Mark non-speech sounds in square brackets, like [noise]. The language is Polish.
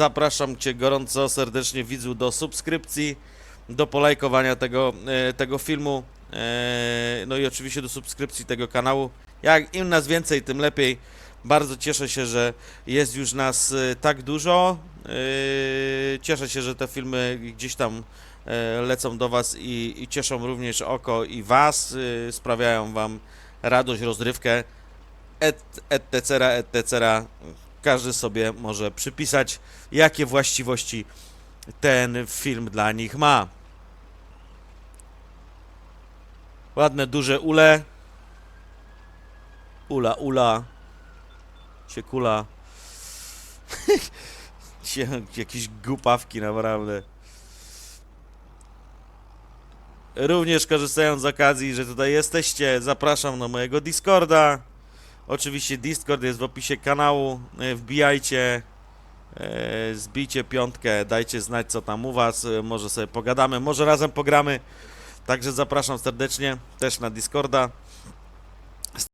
Zapraszam Cię gorąco, serdecznie widzu do subskrypcji, do polajkowania tego, e, tego filmu, e, no i oczywiście do subskrypcji tego kanału. Jak im nas więcej, tym lepiej. Bardzo cieszę się, że jest już nas e, tak dużo. Cieszę się, że te filmy gdzieś tam lecą do Was i, i cieszą również oko i Was, sprawiają Wam radość, rozrywkę, et, etc., etc. Każdy sobie może przypisać, jakie właściwości ten film dla nich ma. Ładne, duże ule. Ula, ula. Się kula. [laughs] Jakieś głupawki naprawdę. Również korzystając z okazji, że tutaj jesteście, zapraszam na mojego Discorda. Oczywiście Discord jest w opisie kanału. E, Wbijajcie, e, zbijcie piątkę, dajcie znać co tam u was. e, Może sobie pogadamy, może razem pogramy. Także zapraszam serdecznie też na Discorda.